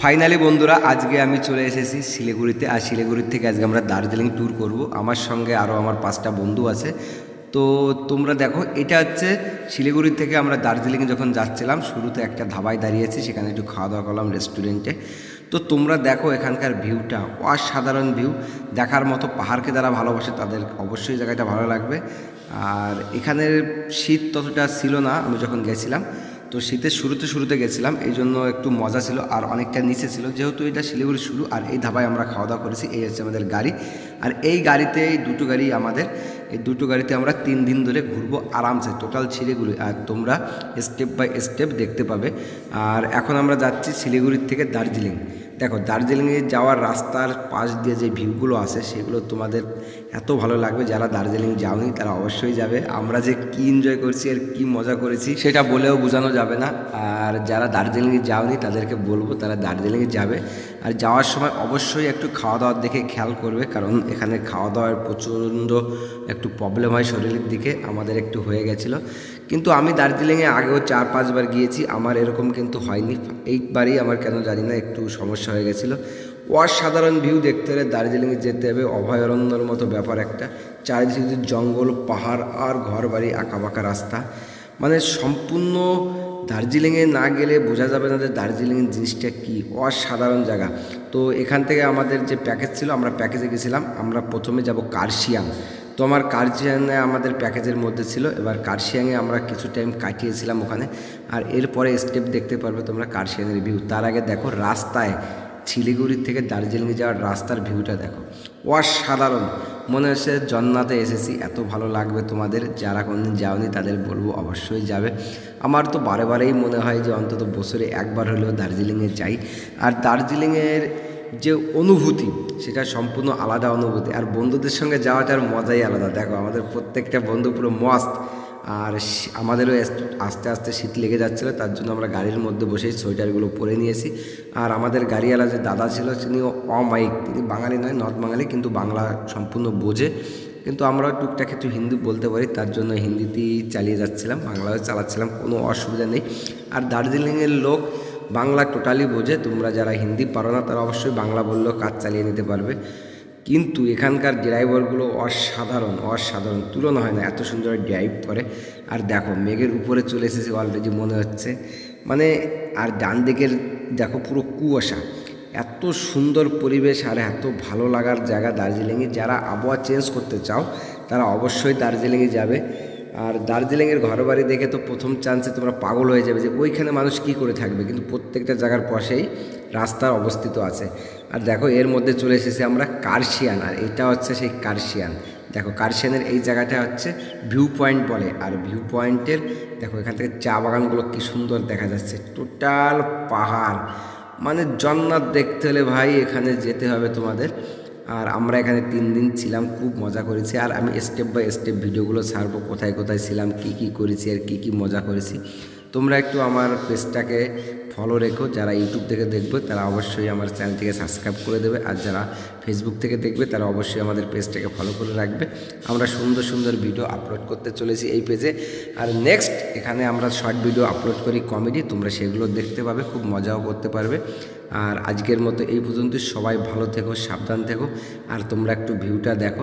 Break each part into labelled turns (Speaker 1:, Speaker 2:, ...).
Speaker 1: Finally বন্ধুরা, আজকে আমি চলে এসেছি শিলিগুড়িতে। আর শিলিগুড়ির থেকে আজকে আমরা দার্জিলিং ট্যুর করব। আমার সঙ্গে আরও আমার পাঁচটা বন্ধু আছে। তো তোমরা দেখো, এটা হচ্ছে শিলিগুড়ি থেকে আমরা দার্জিলিং যখন যাচ্ছিলাম, শুরুতে একটা ধাবায় দাঁড়িয়েছি, সেখানে একটু খাওয়া দাওয়া করলাম রেস্টুরেন্টে তো তোমরা দেখো এখানকার ভিউটা অসাধারণ ভিউ দেখার মতো পাহাড়কে যারা ভালোবাসে, তাদের অবশ্যই জায়গাটা ভালো লাগবে। আর এখানের শীত ততটা ছিল না, আমি যখন গেছিলাম। তো শীতের শুরুতে শুরুতে গেছিলাম, এই জন্য একটু মজা ছিল আর অনেকটা নিচে ছিল। যেহেতু এটা শিলিগুড়ি শুরু আর এই ধাবায় আমরা খাওয়া দাওয়া করেছি, এই হচ্ছে আমাদের গাড়ি। আর এই গাড়িতে, এই দুটো গাড়ি আমাদের, এই দুটো গাড়িতে আমরা তিন দিন ধরে ঘুরবো আরামসে। টোটাল শিলিগুড়ি, আর তোমরা স্টেপ বাই স্টেপ দেখতে পাবে। আর এখন আমরা যাচ্ছি শিলিগুড়ির থেকে দার্জিলিং। দেখো, দার্জিলিংয়ে যাওয়ার রাস্তার পাশ দিয়ে যে ভিউগুলো আছে, সেগুলো তোমাদের এত ভালো লাগবে। যারা দার্জিলিং যাওনি, তারা অবশ্যই যাবে। আমরা যে কী এনজয় করছি আর কী মজা করেছি, সেটা বলেও বোঝানো যাবে না। আর যারা দার্জিলিংয়ে যাওনি, তাদেরকে বলব তারা দার্জিলিংয়ে যাবে। আর যাওয়ার সময় অবশ্যই একটু খাওয়া দাওয়ার দেখে খেয়াল করবে, কারণ এখানে খাওয়া দাওয়ার প্রচণ্ড একটু প্রবলেম হয় শরীরের দিকে। আমাদের একটু হয়ে গেছিল। কিন্তু আমি দার্জিলিংয়ে আগেও চার, পাঁচবার গিয়েছি। আমার এরকম কিন্তু হয়নি। এইবারই আমার কেন জানি না, একটু সমস্যা হয়ে গেছিল। অসাধারণ ভিউ দেখতে হলে দার্জিলিংয়ে যেতে হবে। অভয়ারণ্যর মতো ব্যাপার একটা। চারিদিকে জঙ্গল, পাহাড় আর ঘর বাড়ি আঁকাবাঁকা রাস্তা। মানে সম্পূর্ণ দার্জিলিংয়ে না গেলে বোঝা যাবে না যে দার্জিলিং জিনিসটা কী। অসাধারণ জায়গা। তো এখান থেকে আমাদের যে প্যাকেজ ছিল, আমরা প্যাকেজে গেছিলাম। আমরা প্রথমে যাব কার্শিয়াং। তো আমার আমাদের প্যাকেজের মধ্যে ছিল। এবার কার্শিয়াংয়ে আমরা কিছু টাইম কাটিয়েছিলাম ওখানে। আর এরপরে স্টেপ দেখতে পারবে তোমরা কার্শিয়াংয়ের ভিউ তার আগে দেখো রাস্তায়, শিলিগুড়ি থেকে দার্জিলিংয়ে যাওয়ার রাস্তার ভিউটা দেখো। অসাধারণ! মনে হচ্ছে জন্নাতে এসেছি। এত ভালো লাগবে তোমাদের। যারা কোনোদিন যাওনি তাদের বলব অবশ্যই যাবে। আমার তো বারে বারেই মনে হয় যে অন্তত বছরে একবার হলেও দার্জিলিংয়ে যাই। আর দার্জিলিংয়ের যে অনুভূতি, সেটা সম্পূর্ণ আলাদা অনুভূতি। আর বন্ধুদের সঙ্গে যাওয়াটার মজাই আলাদা। দেখো, আমাদের প্রত্যেকটা বন্ধু পুরো মস্ত। আর আমাদেরও আস্তে আস্তে শীত লেগে যাচ্ছিল, তার জন্য আমরা গাড়ির মধ্যে বসেই সোয়েটারগুলো পরে নিয়েছি। আর আমাদের গাড়িওয়ালা যে দাদা ছিল তিনি অমাইক তিনি বাঙালি নয়, নর্থ বাঙালি, কিন্তু বাংলা সম্পূর্ণ বোঝে। কিন্তু আমরা টুকটাক একটু হিন্দি বলতে পারি, তার জন্য হিন্দিতেই চালিয়ে যাচ্ছিলাম, বাংলাও চালাচ্ছিলাম, কোনো অসুবিধা নেই। আর দার্জিলিংয়ের লোক বাংলা টোটালি বোঝে, তোমরা যারা হিন্দি পারো না, তারা অবশ্যই বাংলা বললেও কাজ চালিয়ে নিতে পারবে। কিন্তু এখানকার ড্রাইভারগুলো অসাধারণ অসাধারণ, তুলনা হয় না, এত সুন্দর ড্রাইভ করে। আর দেখো, মেঘের উপরে চলে এসেছে অলরেডি মনে হচ্ছে। মানে আর ডান দিকের দেখো পুরো কুয়াশা। এত সুন্দর পরিবেশ আর এত ভালো লাগার জায়গা দার্জিলিংয়ে। যারা আবহাওয়া চেঞ্জ করতে চাও, তারা অবশ্যই দার্জিলিংয়ে যাবে। আর দার্জিলিংয়ের ঘরবাড়ি দেখে তো প্রথম চান্সে তোমরা পাগল হয়ে যাবে যে ওইখানে মানুষ কি করে থাকবে। কিন্তু প্রত্যেকটা জায়গার পাশেই রাস্তা অবস্থিত আছে। আর দেখো, এর মধ্যে চলে এসেছে আমরা কার্শিয়ান, আর এটা হচ্ছে সেই কার্শিয়ান। দেখো, কার্শিয়ানের এই জায়গাটা হচ্ছে ভিউ পয়েন্ট বলে। আর ভিউ পয়েন্টের দেখো, এখান থেকে চা বাগানগুলো কী সুন্দর দেখা যাচ্ছে। টোটাল পাহাড়। মানে জন্নাত দেখতে হলে ভাই এখানে যেতে হবে তোমাদের। আর আমরা এখানে তিন দিন ছিলাম, খুব মজা করেছি। আর আমি স্টেপ বাই স্টেপ ভিডিওগুলো ছাড়বো, কোথায় কোথায় ছিলাম, কি কি করেছি, আর কি কি মজা করেছি। তোমরা একটু আমার পেজটাকে ফলো রেখো, যারা ইউটিউব থেকে দেখবে তারা অবশ্যই আমার চ্যানেলটিকে সাবস্ক্রাইব করে দেবে, আর যারা ফেসবুক থেকে দেখবে তারা অবশ্যই আমাদের পেজটাকে ফলো করে রাখবে। আমরা সুন্দর সুন্দর ভিডিও আপলোড করতে চলেছি এই পেজে আর নেক্সট এখানে আমরা শর্ট ভিডিও আপলোড করি কমেডি তোমরা সেগুলো দেখতে পাবে, খুব মজাও করতে পারবে। আর আজকের মতো এই পর্যন্ত, সবাই ভালো থেকো, সাবধান থেকো, আর তোমরা একটু ভিউটা দেখো।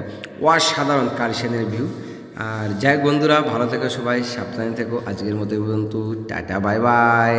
Speaker 1: অসাধারণ কার্শনের ভিউ আর যাই বন্ধুরা ভালো থেকো সবাই সাবধানে থেকো। আজকের মতো পর্যন্ত। Tata bye bye.